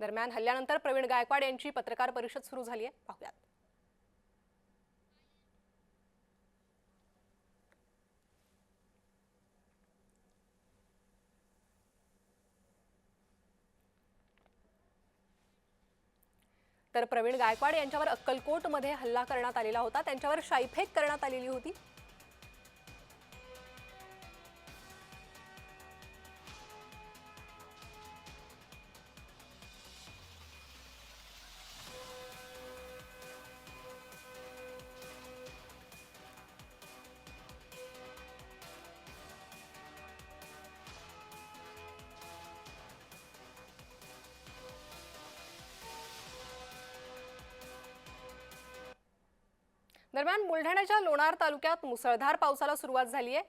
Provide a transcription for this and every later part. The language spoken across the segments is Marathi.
दरम्यान हल्ल्यानंतर प्रवीण गायकवाड यांची पत्रकार परिषद सुरू झाली आहे. पाहूयात. तर प्रवीण गायकवाड यांच्यावर अक्कलकोटमध्ये हल्ला करण्यात आलेला होता. त्यांच्यावर शाईफेक करण्यात आलेली होती. दरम्यान बुलढाण्याच्या लोणार तालुक्यात मुसळधार पावसाला सुरुवात झाली आहे.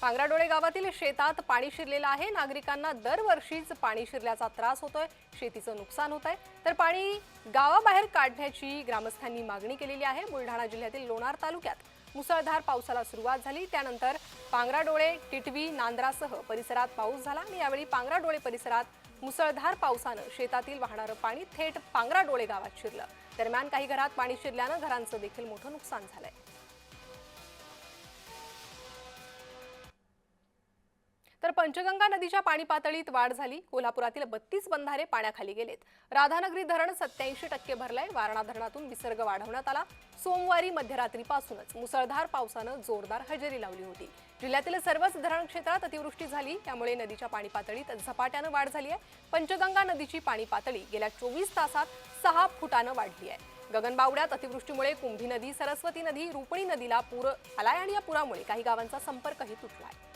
पांगराडोळे गावातील शेतात पाणी शिरलेलं आहे. नागरिकांना दरवर्षीच पाणी शिरल्याचा त्रास होतोय. शेतीचं नुकसान होत आहे तर पाणी गावाबाहेर काढण्याची ग्रामस्थांनी मागणी केलेली आहे. बुलढाणा जिल्ह्यातील लोणार तालुक्यात मुसळधार पावसाला सुरुवात झाली. त्यानंतर पांगराडोळे टिटवी नांद्रासह परिसरात पाऊस झाला. आणि यावेळी पांगराडोळे परिसरात मुसळधार पावसानं शेतातील वाहणारं पाणी थेट पांगराडोळे गावात शिरलं. दरम्यान काही घरात पाणी शिरल्यानं घरांचं देखील मोठं नुकसान झालंय. तर पंचगंगा नदीच्या पाणी पातळीत वाढ झाली. कोल्हापुरातील बत्तीस बंधारे पाण्याखाली गेलेत. राधानगरी धरण सत्याऐंशी टक्के भरलंय. वारणा धरणातून विसर्ग वाढवण्यात आला. सोमवारी मध्यरात्रीपासूनच मुसळधार पावसानं जोरदार हजेरी लावली होती. जिल्ह्यातील सर्वच धरण क्षेत्रात अतिवृष्टी झाली. त्यामुळे नदीच्या पाणी पातळीत झपाट्यानं वाढ झाली आहे. पंचगंगा नदीची पाणी पातळी गेल्या चोवीस तासात सहा फुटानं वाढली आहे. गगनबावड्यात अतिवृष्टीमुळे कुंभी नदी सरस्वती नदी रुपणी नदीला पूर आलाय आणि या पुरामुळे काही गावांचा संपर्कही तुटला आहे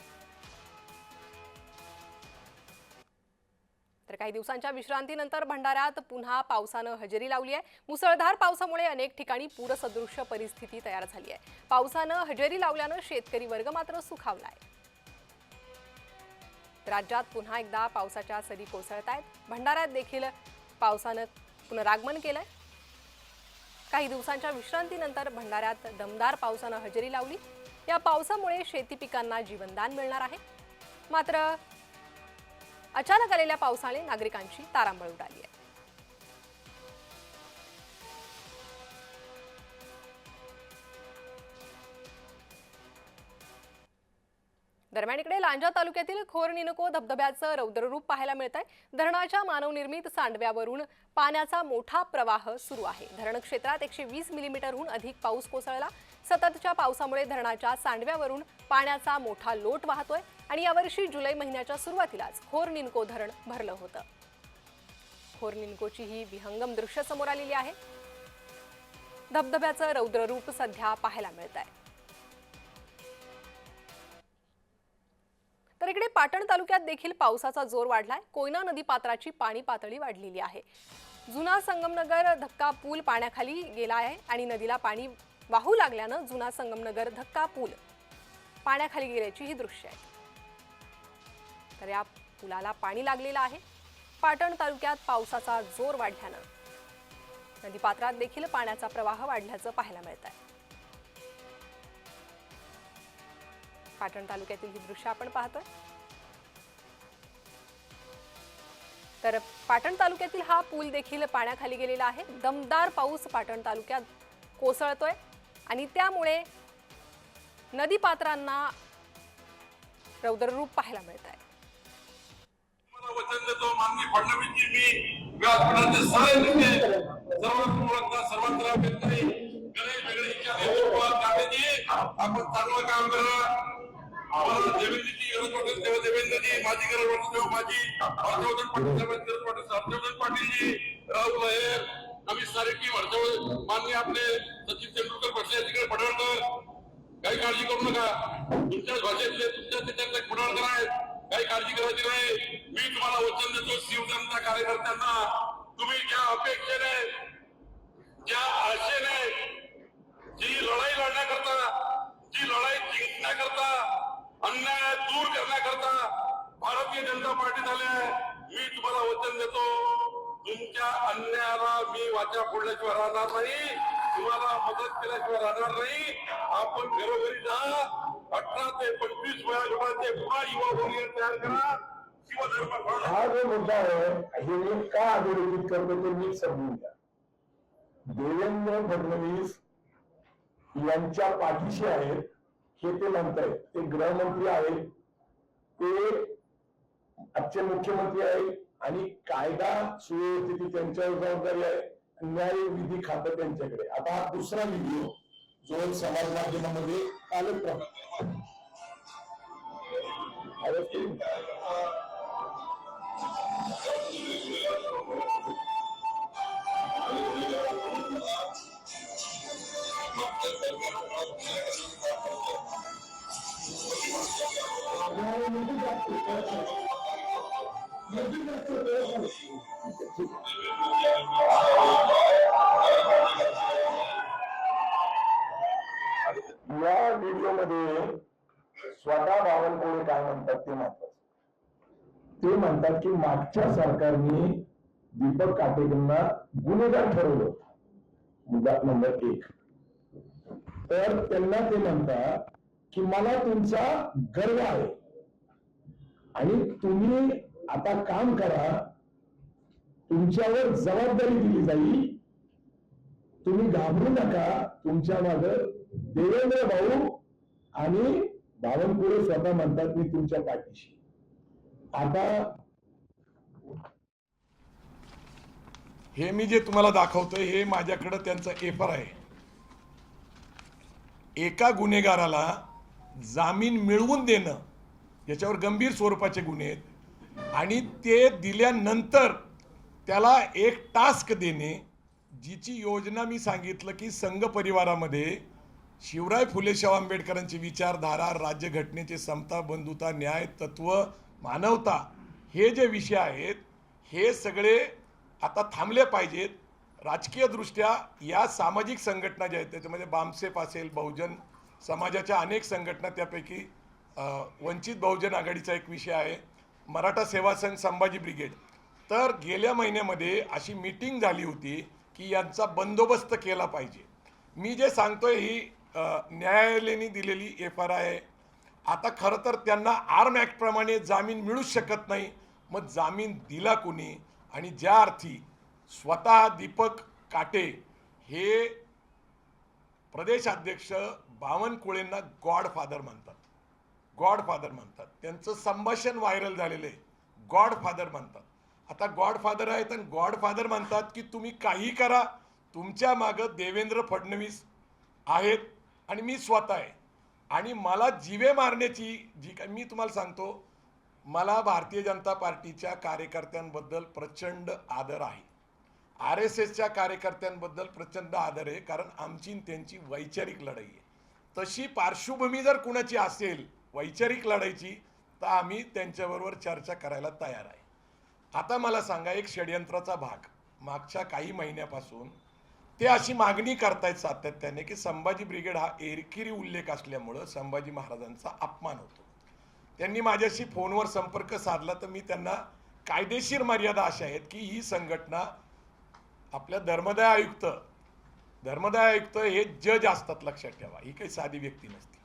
काही दिवसांच्या विश्रांतीनंतर भंडाऱ्यात पुन्हा पावसानं हजेरी लावली आहे. मुसळधार पावसामुळे अनेक ठिकाणी पूरसदृश्य परिस्थिती तयार झाली आहे. पावसानं हजेरी लावल्यानं शेतकरी वर्ग मात्र सुखावलाय राज्यात पुन्हा एकदा पावसाच्या सरी कोसळत आहेत. भंडाऱ्यात देखील पावसानं पुनरागमन केलंय. काही दिवसांच्या विश्रांतीनंतर भंडाऱ्यात दमदार पावसानं हजेरी लावली. या पावसामुळे शेती पिकांना जीवनदान मिळणार आहे. मात्र अचानक आलेल्या पावसाने नागरिकांची तारांबळ उडाली आहे. दरम्यान इकडे लांजा तालुक्यातील खोर निनको धबधब्याचं रौद्ररूप पाहायला मिळत आहे धरणाच्या मानवनिर्मित सांडव्यावरून पाण्याचा मोठा प्रवाह सुरू आहे. धरण क्षेत्रात एकशे वीस मिलीमीटरहून अधिक पाऊस कोसळला. सततच्या पावसामुळे धरणाच्या सांडव्यावरून पाण्याचा मोठा लोट वाहतोय. आणि यावर्षी जुलै महिन्याच्या सुरुवातीलाच खोर निनको धरण भरलं होतं. खोर निनकोची ही विहंगम दृश्य समोर आलेली आहे. धबधब्याचं रौद्ररूप सध्या पाहायला मिळत आहे तर इकडे पाटण तालुक्यात देखील पावसाचा जोर वाढलाय. कोयना नदी पात्राची पाणी पातळी वाढलेली आहे. जुना संगमनगर धक्का पूल पाण्याखाली गेला आहे आणि नदीला पाणी वाहू लागल्यानं जुना संगमनगर धक्का पूल पाण्याखाली गेल्याची ही दृश्य आहे. तर या पुलाला पाणी लागलेलं आहे. पाटण तालुक्यात पावसाचा जोर वाढल्यानं नदीपात्रात देखील पाण्याचा प्रवाह वाढल्याचं पाहायला मिळत आहे. पाटण तालुक्यातील ही दृश्य आपण पाहतोय. तर पाटण तालुक्यातील हा पूल देखील पाण्याखाली गेलेला आहे. दमदार पाऊस पाटण तालुक्यात कोसळतोय आणि त्यामुळे नदीपात्रांना रौद्ररूप पाहायला मिळत आहे. वचन देतो माननीय फडणवीसजी मी व्यासपीठाचे सारे नेते सर्वांना ओळखता सर्वांना व्यक्ती गणेश इच्छा गांधीजी आपण चांगलं काम करा. देवेंद्रजी देवेंद्रची तेव्हा देवेंद्रजी माझी गरज वाटेल तेव्हा माझी हर्षवर्धन पाटील साहेबांची गरज वाटेल हर्षवर्धन पाटीलजी राहुल आहेर आम्ही सारे टीम हर्षवर्धन माननीय आपले सचिन तेंडुलकर बसले तिकडे पडळकर काही काळजी करू नका. तुमच्याच भाषेतले तुमच्या त्याच्यातले पडळकर आहेत. काही काळजी करायची नाही मी तुम्हाला वचन देतो शिवजनता कार्यकर्त्यांना. तुम्ही ज्या अपेक्षेने ज्या आशेने जी लढाई लढण्याकरता जी लढाई जिंकण्याकरता अन्याय दूर करण्याकरता भारतीय जनता पार्टी झाले मी तुम्हाला वचन देतो. तुमच्या अन्यायाला मी वाचा फोडल्याशिवाय राहणार नाही. तुम्हाला मदत केल्याशिवाय राहणार नाही. आपण घरोघरी जा. अठरा ते पंचवीस वयाचे पुन्हा युवा वगैरे तयार करा हा जो मुद्दा आहे हे का अधोरेखित करतो ते मी समजून घ्या. देवेंद्र फडणवीस यांच्या पाठीशी आहेत हे ते म्हणतायत. ते गृहमंत्री आहेत. ते आजचे मुख्यमंत्री आहेत आणि कायदा सुव्यवस्थेची त्यांच्यावर जबाबदारी आहे. न्याय विधी खातं त्यांच्याकडे. आता हा दुसरा व्हिडिओ जो समाज माध्यमामध्ये कालच Aí eu fiquei. Não, me diga isso, não diga isso. Ya, video madura. स्वतः बावनकुळे काय म्हणतात ते महत्वाचं ते म्हणतात की मागच्या सरकारने दीपक काटेकरांना गुन्हेगार ठरवलं होतं. मुद्दा नंबर एक. तर त्यांना ते म्हणतात की मला तुमचा गर्व आहे. आणि तुम्ही आता काम करा. तुमच्यावर जबाबदारी दिली जाईल. तुम्ही घाबरू नका. तुमच्या माग देवेंद्र भाऊ आणि बावनकुळे स्वतः म्हणतात मी तुमच्या पाठीशी. आता हे मी जे तुम्हाला दाखवतोय हे माझ्याकडं त्यांचं एफर आहे. एका गुन्हेगाराला जामीन मिळवून देणं याच्यावर गंभीर स्वरूपाचे गुन्हे आहेत. आणि ते दिल्यानंतर त्याला एक टास्क देणे जिची योजना मी सांगितलं की संघ परिवारामध्ये शिवराय फुले शाह आंबेडकरांची विचारधारा राज्यघटनेचे समता बंधुता न्याय तत्व मानवता हे जे विषय आहेत हे सगळे आता थांबले पाहिजेत. राजकीयदृष्ट्या या सामाजिक संघटना ज्या आहेत त्याच्यामध्ये बामसेफ असेल बहुजन समाजाच्या अनेक संघटना त्यापैकी वंचित बहुजन आघाडीचा एक विषय आहे. मराठा सेवा संघ संभाजी ब्रिगेड. तर गेल्या महिन्यामध्ये अशी मीटिंग झाली होती की यांचा बंदोबस्त केला पाहिजे. मी जे सांगतोय ही न्यायालयाने दिलेली एफ आर आहे. आता खरं तर त्यांना आर्म ॲक्टप्रमाणे जामीन मिळूच शकत नाही. मग जामीन दिला कुणी? आणि ज्या अर्थी स्वतः दीपक काटे हे प्रदेशाध्यक्ष बावनकुळेंना गॉडफादर म्हणतात. गॉडफादर म्हणतात. त्यांचं संभाषण व्हायरल झालेलं आहे. गॉडफादर म्हणतात. आता गॉडफादर आहेत आणि गॉडफादर म्हणतात की तुम्ही काही करा तुमच्या मागं देवेंद्र फडणवीस आहेत. आणि मी स्वतः आहे. आणि मला जिवे मारण्याची जी काय मी तुम्हाला सांगतो मला भारतीय जनता पार्टीच्या कार्यकर्त्यांबद्दल प्रचंड आदर आहे. आर एस एसच्या कार्यकर्त्यांबद्दल प्रचंड आदर आहे कारण आमची त्यांची वैचारिक लढाई आहे. तशी पार्श्वभूमी जर कुणाची असेल वैचारिक लढाईची तर आम्ही त्यांच्याबरोबर चर्चा करायला तयार आहे. आता मला सांगा एक षडयंत्राचा भाग. मागच्या काही महिन्यापासून ते अशी मागणी करतायत सातत्याने की संभाजी ब्रिगेड हा एरकिरी उल्लेख असल्यामुळं संभाजी महाराजांचा अपमान होतो. त्यांनी माझ्याशी फोनवर संपर्क साधला तर मी त्यांना कायदेशीर मर्यादा अशा आहेत की ही संघटना आपल्या धर्मदाय आयुक्त धर्मदाय आयुक्त हे जज असतात लक्षात ठेवा ही काही साधी व्यक्ती नसते.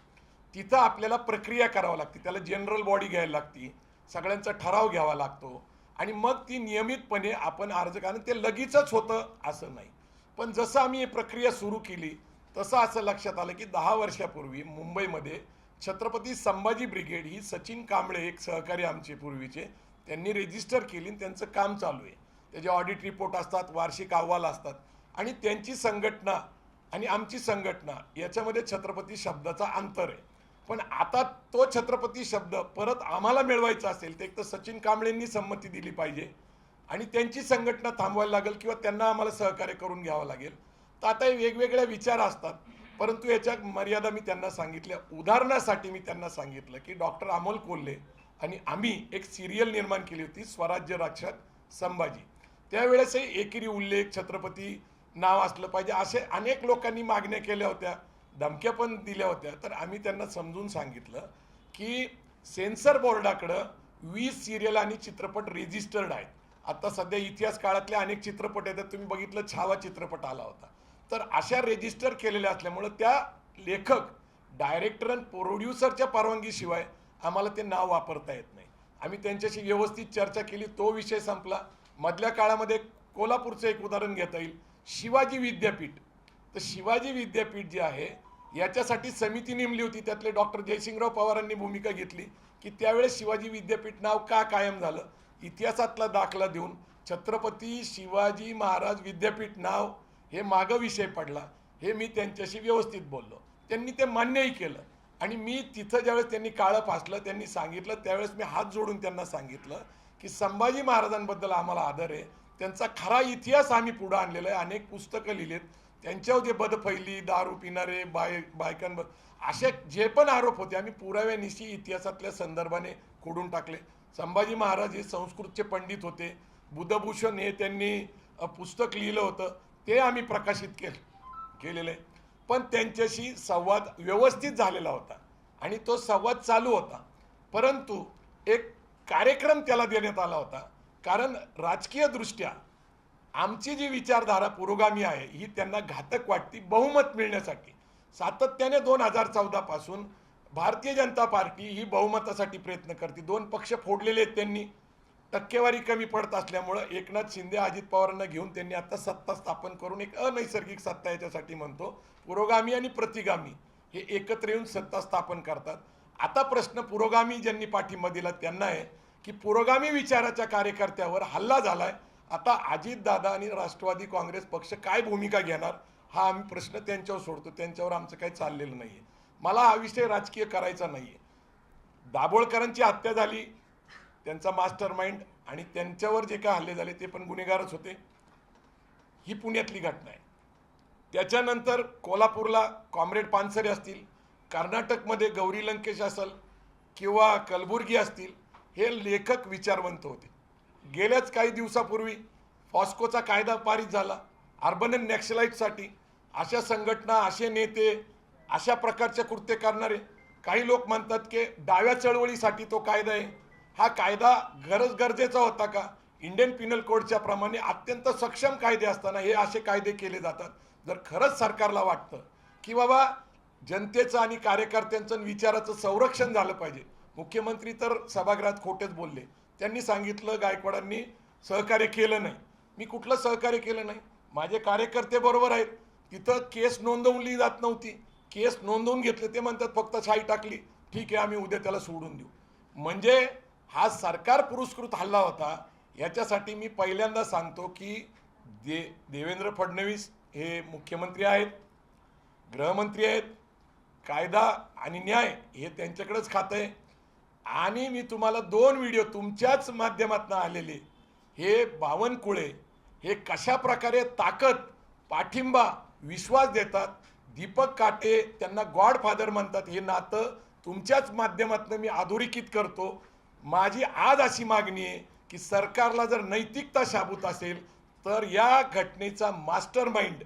तिथं आपल्याला प्रक्रिया करावी लागते त्याला जनरल बॉडी घ्यायला लागती सगळ्यांचा ठराव घ्यावा लागतो आणि मग ती नियमितपणे आपण अर्ज कारण ते लगेचच होतं असं नाही. पण जसं आम्ही ही प्रक्रिया सुरू केली तसं असं लक्षात आलं की दहा वर्षापूर्वी मुंबईमध्ये छत्रपती संभाजी ब्रिगेड ही सचिन कांबळे एक सहकारी आमचे पूर्वीचे त्यांनी रेजिस्टर केली आणि त्यांचं काम चालू आहे. त्याचे ऑडिट रिपोर्ट असतात वार्षिक अहवाल असतात. आणि त्यांची संघटना आणि आमची संघटना याच्यामध्ये छत्रपती शब्दाचा अंतर आहे. पण आता तो छत्रपती शब्द परत आम्हाला मिळवायचा असेल तर एक तर सचिन कांबळेंनी संमती दिली पाहिजे. आणि त्यांची संघटना थांबवायला लागेल किंवा त्यांना आम्हाला सहकार्य करून घ्यावं लागेल. तर आता हे वेगवेगळ्या विचार असतात. परंतु याच्या मर्यादा मी त्यांना सांगितल्या. उदाहरणासाठी मी त्यांना सांगितलं की डॉक्टर अमोल कोल्हे आणि आम्ही एक सिरियल निर्माण केली होती स्वराज्य रक्षक संभाजी. त्यावेळेसही एकेरी उल्लेख छत्रपती नाव असलं पाहिजे असे अनेक लोकांनी मागण्या केल्या होत्या धमक्या पण दिल्या होत्या. तर आम्ही त्यांना समजून सांगितलं की सेन्सर बोर्डाकडं वीस सिरियल आणि चित्रपट रेजिस्टर्ड आहेत. आता सध्या इतिहास काळातले अनेक चित्रपट आहेत. तुम्ही बघितलं छावा चित्रपट आला होता. तर अशा रेजिस्टर केलेल्या असल्यामुळं त्या लेखक डायरेक्टर आणि प्रोड्युसरच्या परवानगीशिवाय आम्हाला ते नाव वापरता येत नाही. आम्ही त्यांच्याशी व्यवस्थित चर्चा केली तो विषय संपला. मधल्या काळामध्ये कोल्हापूरचं एक उदाहरण घेता येईल. शिवाजी विद्यापीठ. तर शिवाजी विद्यापीठ जे आहे याच्यासाठी समिती नेमली होती. त्यातले डॉक्टर जयसिंगराव पवारांनी भूमिका घेतली की त्यावेळेस शिवाजी विद्यापीठ नाव का कायम झालं? इतिहासातला दाखला देऊन छत्रपती शिवाजी महाराज विद्यापीठ नाव हे मागं विषय पडला. हे मी त्यांच्याशी व्यवस्थित बोललो. त्यांनी ते मान्यही केलं. आणि मी तिथं ज्यावेळेस त्यांनी काळं फासलं त्यांनी सांगितलं त्यावेळेस मी हात जोडून त्यांना सांगितलं की संभाजी महाराजांबद्दल आम्हाला आदर आहे. त्यांचा खरा इतिहास आम्ही पुढं आणलेला आहे. अनेक पुस्तकं लिहिलेत. त्यांच्यावर जे बदफैली दारू पिणारे बाय बायकांवर असे जे पण आरोप होते आम्ही पुराव्यानिशी इतिहासातल्या संदर्भाने खोडून टाकले. संभाजी महाराज हे संस्कृतचे पंडित होते. बुधभूषण हे त्यांनी पुस्तक लिहिलं होतं. ते आम्ही प्रकाशित केलं केलेलं आहे. पण त्यांच्याशी संवाद व्यवस्थित झालेला होता आणि तो संवाद चालू होता. परंतु एक कार्यक्रम त्याला देण्यात आला होता. कारण राजकीय दृष्ट्या आमची जी विचारधारा पुरोगामी आहे ही त्यांना घातक वाटती बहुमत मिळण्यासाठी. सातत्याने दोन हजार चौदा पासून भारतीय जनता पार्टी ही बहुमतासाठी प्रयत्न करते. दोन पक्ष फोडलेले आहेत त्यांनी. टक्केवारी कमी पडत असल्यामुळं एकनाथ शिंदे अजित पवारांना घेऊन त्यांनी आता सत्ता स्थापन करून एक अनैसर्गिक सत्ता याच्यासाठी म्हणतो. पुरोगामी आणि प्रतिगामी हे एकत्र येऊन सत्ता स्थापन करतात. आता प्रश्न पुरोगामी ज्यांनी पाठिंबा दिला त्यांना आहे की पुरोगामी विचाराच्या कार्यकर्त्यावर हल्ला झालाय. आता अजितदादा आणि राष्ट्रवादी काँग्रेस पक्ष काय भूमिका घेणार हा आम्ही प्रश्न त्यांच्यावर सोडतो. त्यांच्यावर आमचं काही चाललेलं नाही आहे मला हा विषय राजकीय करायचा नाही आहे दाभोळकरांची हत्या झाली त्यांचा मास्टर माइंड आणि त्यांच्यावर जे काय हल्ले झाले ते पण गुन्हेगारच होते. ही पुण्यातली घटना आहे. त्याच्यानंतर कोल्हापूरला कॉम्रेड पानसरे असतील कर्नाटकमध्ये गौरी लंकेश असेल किंवा कलबुर्गी असतील हे लेखक विचारवंत होते. गेल्याच काही दिवसापूर्वी फॉस्कोचा कायदा पारित झाला. अर्बन अँड नॅक्सलाईटसाठी अशा संघटना असे नेते अशा प्रकारचे कृत्य करणारे. काही लोक म्हणतात की डाव्या चळवळीसाठी तो कायदा आहे. हा कायदा गरज गरजेचा होता का? इंडियन पिनल कोडच्या प्रमाणे अत्यंत सक्षम कायदे असताना हे असे कायदे केले जातात. जर खरंच सरकारला वाटतं की बाबा जनतेचं आणि कार्यकर्त्यांचं विचाराचं संरक्षण झालं पाहिजे. मुख्यमंत्री तर सभागृहात खोटेच बोलले. त्यांनी सांगितलं गायकवाडांनी सहकार्य केलं नाही. मी कुठलं सहकार्य केलं नाही? माझे कार्यकर्ते बरोबर आहेत. तिथं केस नोंदवली जात नव्हती. केस नोंदवून घेतले ते म्हणतात फक्त शाई टाकली. ठीक आहे आम्ही उद्या त्याला सोडून देऊ. म्हणजे हा सरकार पुरस्कृत हल्ला होता याच्यासाठी मी पहिल्यांदा सांगतो की दे देवेंद्र फडणवीस हे मुख्यमंत्री आहेत गृहमंत्री आहेत कायदा आणि न्याय हे त्यांच्याकडेच खातं आहे. आणि मी तुम्हाला दोन व्हिडिओ तुमच्याच माध्यमातून आलेले. हे बावनकुळे हे कशा प्रकारे ताकद पाठिंबा विश्वास देतात दीपक काटे त्यांना गॉड फादर म्हणतात. हे नातं तुमच्याच माध्यमातून मी अधोरेखित करतो. माझी आज अशी मागणी आहे की सरकारला जर नैतिकता शाबूत असेल तर या घटनेचा मास्टर माइंड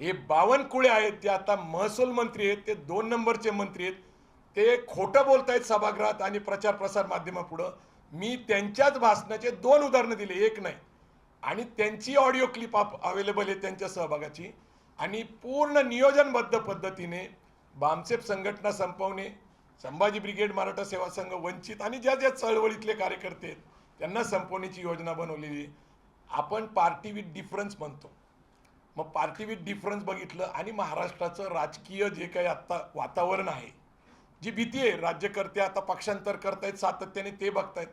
हे बावनकुळे आहेत ते आता महसूल मंत्री आहेत ते दोन नंबरचे मंत्री आहेत. ते खोटं बोलतायत सभागृहात आणि प्रचार प्रसार माध्यमापुढं. मी त्यांच्याच भाषणाचे दोन उदाहरणं दिले एक नाही. आणि त्यांची ऑडिओ क्लिप अवेलेबल आहे त्यांच्या सहभागाची. आणि पूर्ण नियोजनबद्ध पद्धतीने बामसेप संघटना संपवणे संभाजी ब्रिगेड मराठा सेवा संघ वंचित आणि ज्या ज्या चळवळीतले कार्यकर्ते आहेत त्यांना संपवण्याची योजना बनवलेली आहे. आपण पार्टी विथ डिफरन्स म्हणतो. मग पार्टी विथ डिफरन्स बघितलं आणि महाराष्ट्राचं राजकीय जे काही आत्ता वातावरण आहे जी भीती आहे राज्यकर्ते आता पक्षांतर करतायत सातत्याने ते बघतायत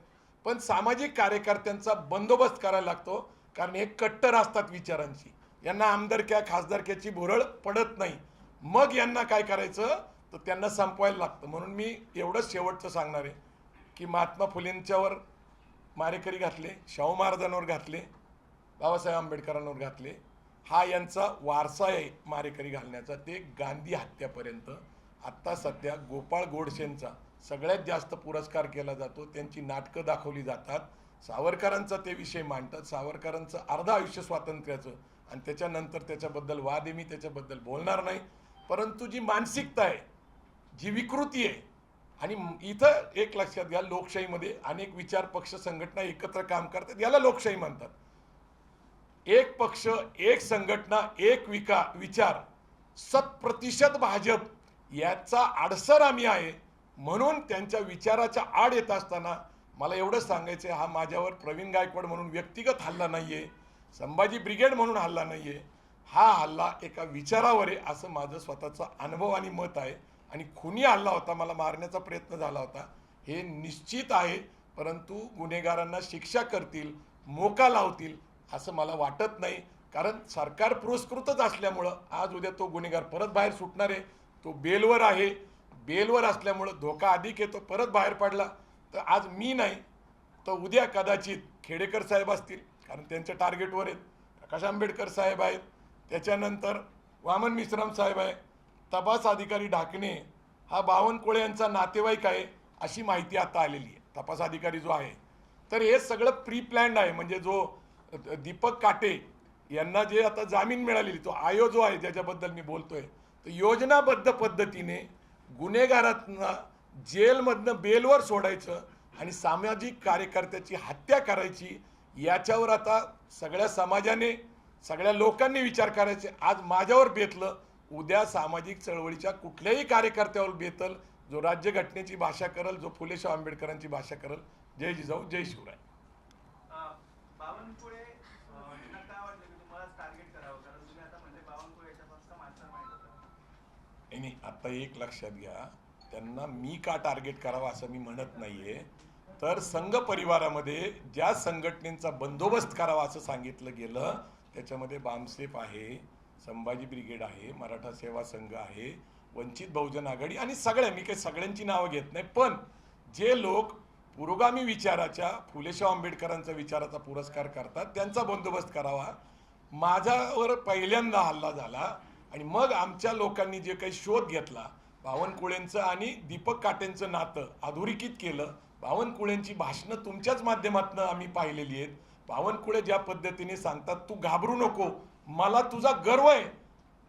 पण सामाजिक कार्यकर्त्यांचा बंदोबस्त करायला लागतो कारण हे कट्टर असतात विचारांची यांना आमदारक्या खासदारक्याची भुरळ पडत नाही. मग यांना काय करायचं? तर त्यांना संपवायला लागतं. म्हणून मी एवढंच शेवटचं सांगणार आहे की महात्मा फुलेंच्यावर मारेकरी घातले शाहू महाराजांवर घातले बाबासाहेब आंबेडकरांवर घातले. हा यांचा वारसा आहे मारेकरी घालण्याचा. ते गांधी हत्यापर्यंत. आत्ता सध्या गोपाळ गोडसेंचा सगळ्यात जास्त पुरस्कार केला जातो. त्यांची नाटकं दाखवली जातात. सावरकरांचा ते विषय मांडतात. सावरकरांचं अर्ध आयुष्य स्वातंत्र्याचं. आणि त्याच्यानंतर त्याच्याबद्दल वाद आहे मी त्याच्याबद्दल बोलणार नाही. परंतु जी मानसिकता आहे जी विकृती आहे आणि इथं एक लक्षात घ्या लोकशाहीमध्ये अनेक विचार पक्ष संघटना एकत्र काम करतात याला लोकशाही म्हणतात. एक पक्ष एक संघटना एक विका विचार सत्प्रतिशत भाजप याचा आडसर आम्ही आहे म्हणून त्यांच्या विचाराच्या आड येत असताना मला एवढंच सांगायचं हा माझ्यावर प्रवीण गायकवाड म्हणून व्यक्तिगत हल्ला नाही आहे संभाजी ब्रिगेड म्हणून हल्ला नाही आहे हा हल्ला एका विचारावर आहे असं माझं स्वतःचा अनुभव आणि मत आहे. आणि खुनी हल्ला होता मला मारण्याचा प्रयत्न झाला होता. हे निश्चित आहे परंतु गुन्हेगारांना शिक्षा करतील मोका लावतील असं मला वाटत नाही. कारण सरकार पुरस्कृतच असल्यामुळं आज उद्या तो गुन्हेगार परत बाहेर सुटणार आहे. तो बेलवर आहे. बेलवर असल्यामुळं धोका अधिक येतो परत बाहेर पडला. तर आज मी नाही तर उद्या कदाचित खेडेकर साहेब असतील कारण त्यांच्या टार्गेटवर आहेत. प्रकाश आंबेडकर साहेब आहेत. त्याच्यानंतर वामन मिश्राम साहेब आहे. तपास अधिकारी ढाकणे हा बावनकुळे यांचा नातेवाईक आहे अशी माहिती आता आलेली आहे. तपास अधिकारी जो आहे. तर हे सगळं प्री प्लॅन्ड आहे. म्हणजे जो दीपक काटे यांना जे आता जामीन मिळालेली तो आयो जो आहे ज्याच्याबद्दल मी बोलतोय तर योजनाबद्ध पद्धतीने गुन्हेगारांना जेलमधनं बेलवर सोडायचं आणि सामाजिक कार्यकर्त्याची हत्या करायची याच्यावर आता सगळ्या समाजाने सगळ्या लोकांनी विचार करायचे. आज माझ्यावर बेतलं उद्या सामाजिक चळवळीच्या कुठल्याही कार्यकर्त्यावर बेतल जो राज्यघटनेची भाषा करल जो फुलेशाह आंबेडकरांची भाषा करल. जय जिजाऊ जय शिवराय. नाही आता एक लक्षात घ्या. त्यांना मी का टार्गेट करावं असं मी म्हणत नाहीये. तर संघ परिवारामध्ये ज्या संघटनेचा बंदोबस्त करावा असं सांगितलं गेलं त्याच्यामध्ये बामसेफ आहे संभाजी ब्रिगेड आहे मराठा सेवा संघ आहे वंचित बहुजन आघाडी आणि सगळ्या मी काही सगळ्यांची नावं घेत नाही पण जे लोक पुरोगामी विचाराच्या फुलेशाह आंबेडकरांचा विचाराचा पुरस्कार करतात त्यांचा बंदोबस्त करावा. माझ्यावर पहिल्यांदा हल्ला झाला आणि मग आमच्या लोकांनी जे काही शोध घेतला बावनकुळेंचं आणि दीपक काटेंचं नातं अधोरेखित केलं बावनकुळेंची भाषणं तुमच्याच माध्यमातून आम्ही पाहिलेली आहेत. बावनकुळे ज्या पद्धतीने सांगतात तू घाबरू नको मला तुझा गर्व आहे.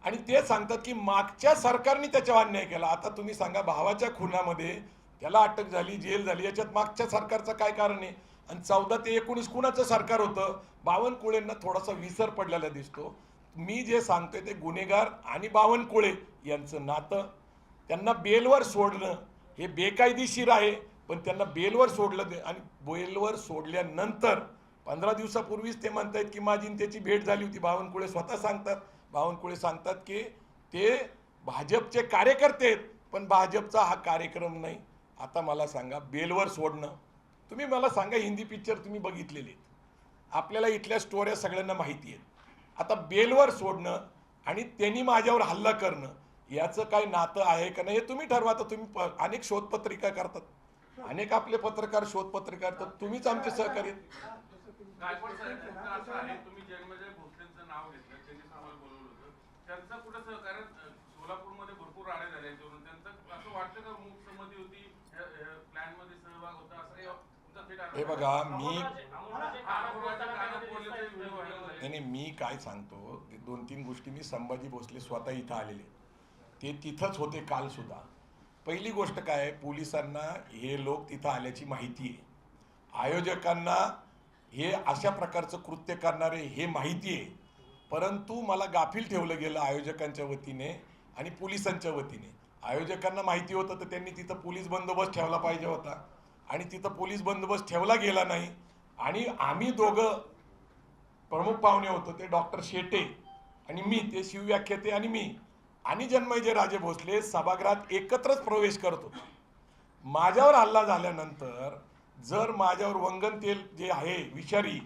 आणि ते सांगतात की मागच्या सरकारने त्याच्यावर अन्याय केला. आता तुम्ही सांगा भावाच्या खुनामध्ये त्याला अटक झाली जेल झाली याच्यात मागच्या सरकारचं काय कारण आहे? आणि चौदा ते एकोणीस कुणाचं सरकार होतं? बावनकुळेंना थोडासा विसर पडलेला दिसतो. मी जे सांगतोय ते गुन्हेगार आणि बावनकुळे यांचं नातं. त्यांना बेलवर सोडणं हे बेकायदेशीर आहे. पण त्यांना बेलवर सोडलं आणि बेलवर सोडल्यानंतर पंधरा दिवसापूर्वीच ते म्हणतायत की माझी त्याची भेट झाली होती. बावनकुळे स्वतः सांगतात. बावनकुळे सांगतात की ते भाजपचे कार्यकर्ते आहेत पण भाजपचा हा कार्यक्रम नाही. आता मला सांगा बेलवर सोडणं. तुम्ही मला सांगा हिंदी पिक्चर तुम्ही बघितलेले आपल्याला इथल्या स्टोऱ्या सगळ्यांना माहिती आहेत. आता बेलवर सोडणं आणि त्यांनी माझ्यावर हल्ला करणं याचं काय नातं आहे का नाही हे तुम्ही ठरवा. तर तुम्ही अनेक शोधपत्रिका करतात. अनेक आपले पत्रकार शोध पत्रकार तर तुम्हीच आमचे सहकारी. तुम्ही जन्मजय नाव कुठं भरपूर झाले असं वाटतं होती प्लॅनमध्ये सहभाग होता हे बघा मी नाही मी काय सांगतो दोन तीन गोष्टी मी संभाजी भोसले स्वतः इथं आलेले. ते तिथंच होते काल सुद्धा. पहिली गोष्ट काय आहे पोलिसांना हे लोक तिथं आल्याची माहिती आहे. आयोजकांना हे अशा प्रकारचं कृत्य करणारे हे माहिती आहे. परंतु मला गाफील ठेवलं गेलं आयोजकांच्या वतीने आणि पोलिसांच्या वतीने. आयोजकांना माहिती होतं तर त्यांनी तिथं पोलीस बंदोबस्त ठेवला पाहिजे होता. आणि तिथं पोलीस बंदोबस्त ठेवला गेला नाही. आणि आम्ही दोघं प्रमुख पाहुणे होतो ते डॉक्टर शेटे आणि मी ते शिवव्याख्याते आणि मी. आणि जन्मयजय राजे भोसले सभागृहात एकत्रच प्रवेश करत माझ्यावर हल्ला झाल्यानंतर जर माझ्यावर वंगण तेल जे आहे विषारी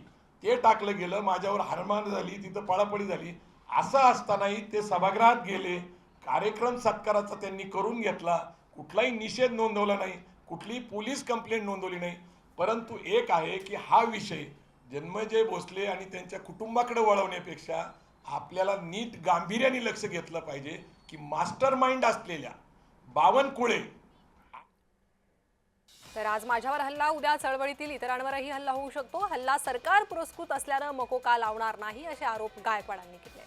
ते टाकलं गेलं माझ्यावर हरमान झाली तिथं पळापळी झाली असं असतानाही ते सभागृहात गेले कार्यक्रम सत्काराचा त्यांनी करून घेतला कुठलाही निषेध नोंदवला नाही कुठलीही पोलीस कंप्लेंट नोंदवली नाही. परंतु एक आहे की हा विषय जन्मजय भोसले आणि त्यांच्या कुटुंबाकडे वळवण्यापेक्षा आपल्याला नीट गांभीर्याने लक्ष घेतलं पाहिजे की मास्टर माइंड असलेल्या बावनकुळे तर आज माझ्यावर हल्ला उद्या चळवळीतील इतरांवरही हल्ला होऊ शकतो. हल्ला सरकार पुरस्कृत असल्यानं मकोका लावणार नाही असे आरोप गायकवाडांनी केले.